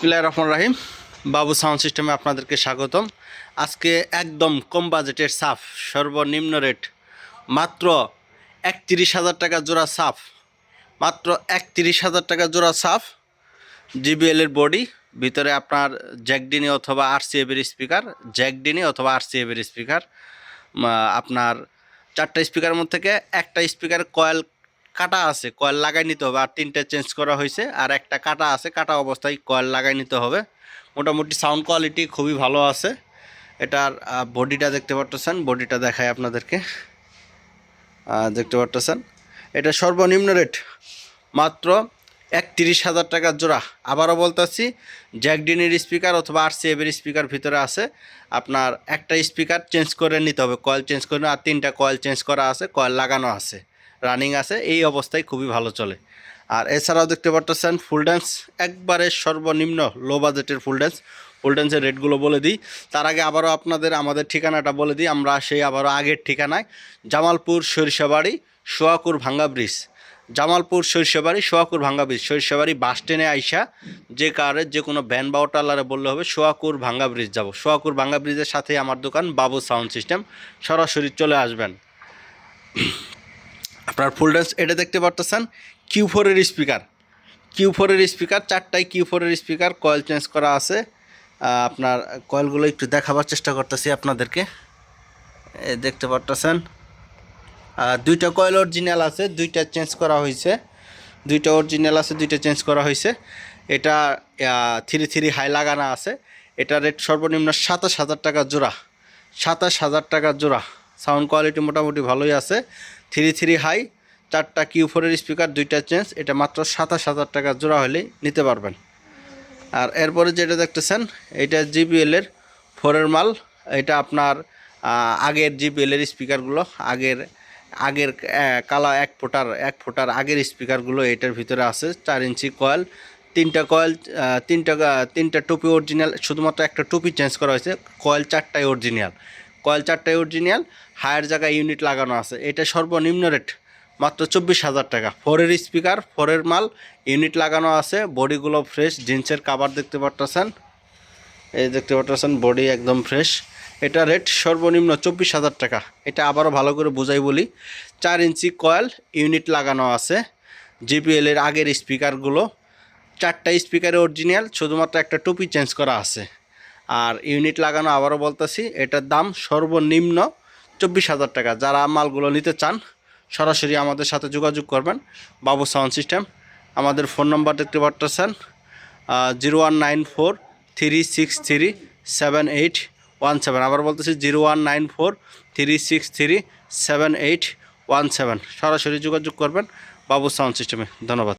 বিসমিল্লাহির রহমান রাহিম। বাবু সাউন্ড সিস্টেমে আপনাদেরকে স্বাগতম। আজকে একদম কম বাজেটের সাফ, সর্বনিম্ন রেট। মাত্র একত্রিশ হাজার টাকা জোড়া সাফ। মাত্র একত্রিশ হাজার টাকা জোড়া সাফ। জিবিএলের বডি, ভিতরে আপনার জ্যাকডিনি অথবা আর সি আরসিএবের স্পিকার জ্যাকডিনি অথবা আর সি আরসিএবের স্পিকার আপনার চারটা স্পিকারের মধ্যে থেকে একটা স্পিকার কয়েল কাটা আছে কয়েল লাগাই নিতে হবে। আর তিনটে চেঞ্জ করা হয়েছে, আর একটা কাটা আছে, কাটা অবস্থায় কয়েল লাগাই নিতে হবে। মোটামুটি সাউন্ড কোয়ালিটি খুবই ভালো আছে। এটার বডিটা দেখতে পারতেছেন বডিটা দেখায় আপনাদেরকে। দেখতে পারতেছেন? এটা সর্বনিম্ন রেট মাত্র একত্রিশ হাজার টাকার জোড়া। আবারও বলতেছি জ্যাকডিনের স্পিকার অথবা আর সিএবের স্পিকার ভিতরে আছে। আপনার একটা স্পিকার চেঞ্জ করে নিতে হবে কয়েল চেঞ্জ করে আর তিনটা কয়েল চেঞ্জ করা আছে কয়েল লাগানো আছে। রানিং আছে, এই অবস্থায় খুবই ভালো চলে। আর এছাড়াও দেখতে পারতেছেন ফুল ড্যান্স, একবারে সর্বনিম্ন লো বাজেটের ফুল ড্যান্স। ফুল ড্যান্সের রেটগুলো বলে দিই। তার আগে আবারও আপনাদের আমাদের ঠিকানাটা বলে দিই, আমরা সেই আবারও আগের ঠিকানায় জামালপুর সরিষাবাড়ি, সোয়াকুর ভাঙ্গা ব্রিজ। জামালপুর সরিষাবাড়ি, সোয়াকুর ভাঙ্গা ব্রিজ। সরিষাবাড়ি বাস স্ট্যান্ডে আইসা যে কারের যে কোনো ভ্যান বা অটোলারে বললে হবে, সোয়াকুর ভাঙ্গা ব্রিজ যাব। সোয়াকুর ভাঙ্গা ব্রিজের সাথে আমার দোকান, বাবু সাউন্ড সিস্টেম। সরাসরি চলে আসবেন। আপনার ফুল ড্যান্স এটা দেখতে পারতেছেন কিউ ফোরের স্পিকার কিউ ফোরের স্পিকার চারটায় কিউ ফোরের স্পিকার কয়েল চেঞ্জ করা আছে। আপনার কয়েলগুলো একটু দেখাবার চেষ্টা করতেছি আপনাদেরকে। দেখতে পারতেছেন। দুইটা কয়েল অরিজিনাল আছে, দুইটা চেঞ্জ করা হয়েছে দুইটা অরিজিনাল আছে, দুইটা চেঞ্জ করা হয়েছে এটা থ্রি থ্রি হাই লাগানো আছে। এটা রেট সর্বনিম্ন সাতাশ হাজার টাকা জোড়া। সাতাশ হাজার টাকা জোড়া। সাউন্ড কোয়ালিটি মোটামুটি ভালোই আছে। থ্রি থ্রি হাই, চারটা কিউ ফোরের স্পিকার, দুইটা চেঞ্জ, এটা মাত্র সাতাশ হাজার টাকা জোড়া হলেই নিতে পারবেন। আর এরপরে যেটা দেখতেছেন, এটা জিবিএলের ফোরের মাল, এটা আপনার আগের জিবিএলের স্পিকারগুলো, আগের আগের কালা এক ফুটার এক ফুটার আগের স্পিকারগুলো এটার ভিতরে আছে, চার ইঞ্চি কয়েল, তিনটা কয়েল তিনটা তিনটা টুপি অরিজিনাল শুধুমাত্র একটা টুপি চেঞ্জ করা হয়েছে, কয়েল চারটাই অরিজিনাল কয়েল চারটাই অরিজিনাল হায়ার জায়গায় ইউনিট লাগানো আছে। এটা সর্বনিম্ন রেট মাত্র চব্বিশ হাজার টাকা। ফোরের স্পিকার ফোরের মাল ইউনিট লাগানো আছে। বডিগুলো ফ্রেশ জিন্সের কাভার দেখতে পারতেছেন। এই দেখতে পারতেছেন বডি একদম ফ্রেশ এটা রেট সর্বনিম্ন চব্বিশ হাজার টাকা। এটা আবারও ভালো করে বোঝাই বলি। চার ইঞ্চি কয়েল ইউনিট লাগানো আছে। জিপিএল এর আগের স্পিকারগুলো চারটা স্পিকারে অরিজিনাল শুধুমাত্র একটা টুপি চেঞ্জ করা আছে। আর ইউনিট লাগানো আবারও বলতেছি, এটার দাম সর্বনিম্ন চব্বিশ হাজার টাকা। যারা মালগুলো নিতে চান, সরাসরি আমাদের সাথে যোগাযোগ করবেন। বাবু সাউন্ড সিস্টেম, আমাদের ফোন নাম্বার দেখতে পারতেছেন zero one nine four three six three seven eight one seven. আবার বলতেছি, zero one nine four three six three seven eight one seven. সরাসরি যোগাযোগ করবেন বাবু সাউন্ড সিস্টেমে। ধন্যবাদ।